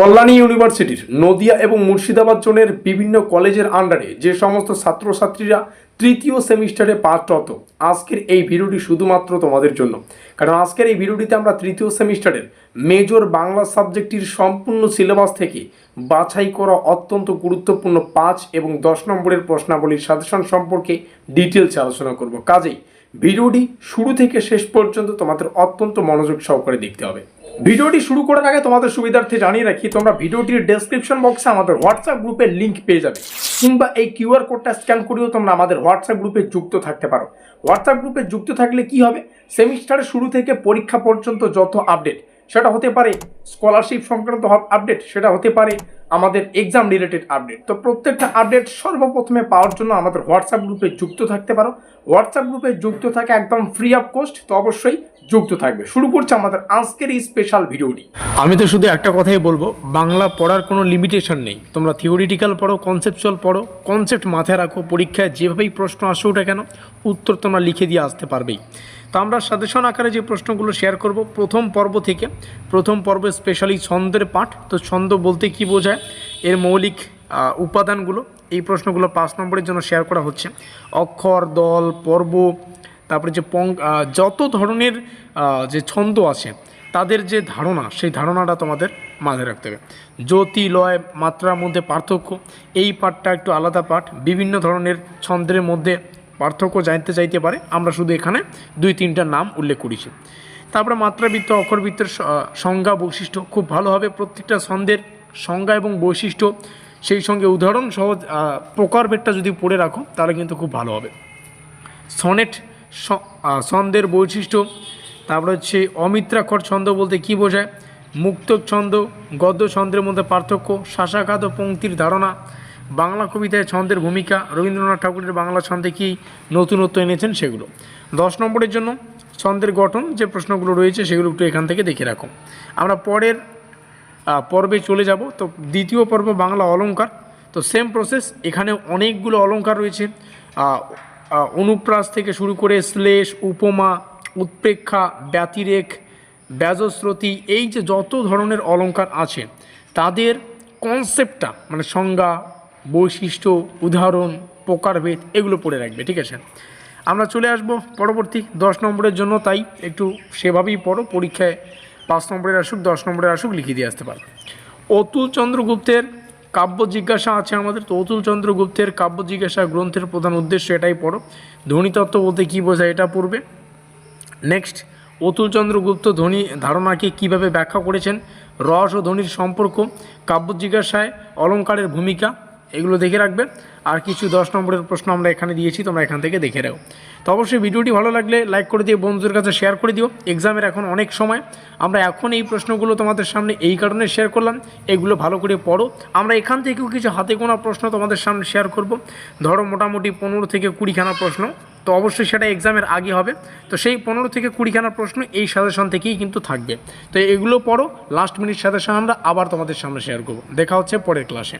কল্যাণী ইউনিভার্সিটির নদিয়া এবং মুর্শিদাবাদ জোনের বিভিন্ন কলেজের আন্ডারে যে সমস্ত ছাত্রছাত্রীরা তৃতীয় সেমিস্টারে পাঠরত আজকের এই ভিডিওটি শুধুমাত্র তোমাদের জন্য। কারণ আজকের এই ভিডিওটিতে আমরা তৃতীয় সেমিস্টারের মেজর বাংলা সাবজেক্টটির সম্পূর্ণ সিলেবাস থেকে বাছাই করা অত্যন্ত গুরুত্বপূর্ণ পাঁচ এবং দশ নম্বরের প্রশ্নাবলীর সাজেশন সম্পর্কে ডিটেলস আলোচনা করব। কাজেই ভিডিওটি শুরু থেকে শেষ পর্যন্ত তোমাদের অত্যন্ত মনোযোগ সহকারে দেখতে হবে। ভিডিওটি শুরু করার আগে তোমাদের সুবিধার্থে জানিয়ে রাখি, তোমরা ভিডিওটির ডেসক্রিপশন বক্সে আমাদের হোয়াটসঅ্যাপ গ্রুপের লিঙ্ক পেয়ে যাবে, কিংবা এই কিউআর কোডটা স্ক্যান করেও তোমরা আমাদের হোয়াটসঅ্যাপ গ্রুপে যুক্ত থাকতে পারো। হোয়াটসঅ্যাপ গ্রুপে যুক্ত থাকলে কি হবে? সেমিস্টারের শুরু থেকে পরীক্ষা পর্যন্ত যত আপডেট সেটা হতে পারে স্কলারশিপ সংক্রান্ত আপডেট সেটা হতে পারে আমাদের এক্সাম রিলেটেড আপডেট তো প্রত্যেকটা আপডেট সর্বপ্রথমে পাওয়ার জন্য আমাদের হোয়াটসঅ্যাপ গ্রুপে যুক্ত থাকতে পারো। হোয়াটসঅ্যাপ গ্রুপে যুক্ত থাকে একদম ফ্রি অফ কোস্ট তো অবশ্যই যুক্ত থাকবে। শুরু করছে আমাদের আজকের এই স্পেশাল ভিডিওটি আমি তো শুধু একটা কথাই বলব, বাংলা পড়ার কোনো লিমিটেশন নেই। তোমরা থিওরিটিক্যাল পড়ো কনসেপচুয়াল পড়ো কনসেপ্ট মাথায় রাখো, পরীক্ষায় যেভাবেই প্রশ্ন আসুক ওটা কেন, উত্তর তোমরা লিখে দিয়ে আসতে পারবেই। তো আমরা সাজেশন আকারে যে প্রশ্নগুলো শেয়ার করব, প্রথম পর্ব থেকে, প্রথম পর্বে স্পেশালি ছন্দের পাঠ। তো ছন্দ বলতে কি বোঝায়? এর মৌলিক উপাদানগুলো, এই প্রশ্নগুলো পাঁচ নম্বরের জন্য শেয়ার করা হচ্ছে। অক্ষর, দল, পর্ব তারপরে যে পং যত ধরনের যে ছন্দ আছে, তাদের যে ধারণা, সেই ধারণাটা তোমাদের মাথায় রাখতে হবে। জ্যোতি, লয়, মাত্রার মধ্যে পার্থক্য, এই পাঠটা একটু আলাদা পাঠ। বিভিন্ন ধরনের ছন্দের মধ্যে পার্থক্য জানতে চাইতে পারে। আমরা শুধু এখানে দুই তিনটা নাম উল্লেখ করেছি। তারপরে মাত্রাবৃত্ত, অক্ষরবৃত্তের সংজ্ঞা বৈশিষ্ট্য খুব ভালোভাবে প্রত্যেকটা ছন্দের সংজ্ঞা এবং বৈশিষ্ট্য সেই সঙ্গে উদাহরণ সহ প্রকারভেদটা যদি পড়ে রাখো, তাহলে কিন্তু খুব ভালো হবে। সনেট ছন্দের বৈশিষ্ট্য, তারপরে হচ্ছে অমিত্রাক্ষর ছন্দ বলতে কি বোঝায়? মুক্ত ছন্দ, গদ্য ছন্দের মধ্যে পার্থক্য, শাসাঘাত পঙ্ক্তির ধারণা, বাংলা কবিতায় ছন্দের ভূমিকা, রবীন্দ্রনাথ ঠাকুরের বাংলা ছন্দে কি নতুনত্ব এনেছেন সেগুলো। দশ নম্বরের জন্য ছন্দের গঠন, যে প্রশ্নগুলো রয়েছে সেগুলো একটু এখান থেকে দেখে রাখো। আমরা পরের পর্বে চলে যাব। তো দ্বিতীয় পর্ব বাংলা অলংকার। তো সেম প্রসেস এখানে অনেকগুলো অলংকার রয়েছে। অনুপ্রাস থেকে শুরু করে শ্লেষ, উপমা উৎপ্রেক্ষা ব্যতিরেক ব্যাজস্রোতি এই যে যত ধরনের অলঙ্কার আছে, তাদের কনসেপ্টটা মানে সংজ্ঞা, বৈশিষ্ট্য, উদাহরণ, প্রকারভেদ, এগুলো পড়ে রাখবে, ঠিক আছে? আমরা চলে আসব পরবর্তী দশ নম্বরের জন্য, তাই একটু সেভাবেই পড়ো, পরীক্ষায় পাঁচ নম্বরের আসুক, দশ নম্বরের আসুক লিখে দিয়ে আসতে পারবে অতুল চন্দ্রগুপ্তের কাব্য জিজ্ঞাসা আছে আমাদের, তো অতুল চন্দ্রগুপ্তের কাব্য জিজ্ঞাসা গ্রন্থের প্রধান উদ্দেশ্য এটাই পড়ো। ধ্বনিতত্ত্ব বলতে কী বোঝায় এটা পড়বে। নেক্সট অতুল চন্দ্রগুপ্ত ধ্বনি ধারণাকে কীভাবে ব্যাখ্যা করেছেন? রস ও ধ্বনির সম্পর্ক, কাব্য জিজ্ঞাসায় অলঙ্কারের ভূমিকা এগুলো দেখে রাখবে আর কিছু দশ নম্বরের প্রশ্ন আমরা এখানে দিয়েছি, তোমরা এখান থেকে দেখে রাখো তো অবশ্যই ভিডিওটি ভালো লাগলে লাইক করে দিয়ে বন্ধুদের কাছে শেয়ার করে দিও। এক্সামের এখন অনেক সময়। আমরা এখন এই প্রশ্নগুলো তোমাদের সামনে এই কারণে শেয়ার করলাম। এগুলো ভালো করে পড়ো। আমরা এখান থেকেও কিছু হাতে গোনা প্রশ্ন তোমাদের সামনে শেয়ার করব। ধরো মোটামুটি পনেরো থেকে কুড়িখানা প্রশ্ন। তো অবশ্যই সেটা এক্সামের আগে হবে। তো সেই পনেরো থেকে কুড়িখানা প্রশ্ন এই সাজেশন থেকেই কিন্তু থাকবে। তো এগুলো পড়ো লাস্ট মিনিট সাজেশন আমরা আবার তোমাদের সামনে শেয়ার করব। দেখা হচ্ছে পরের ক্লাসে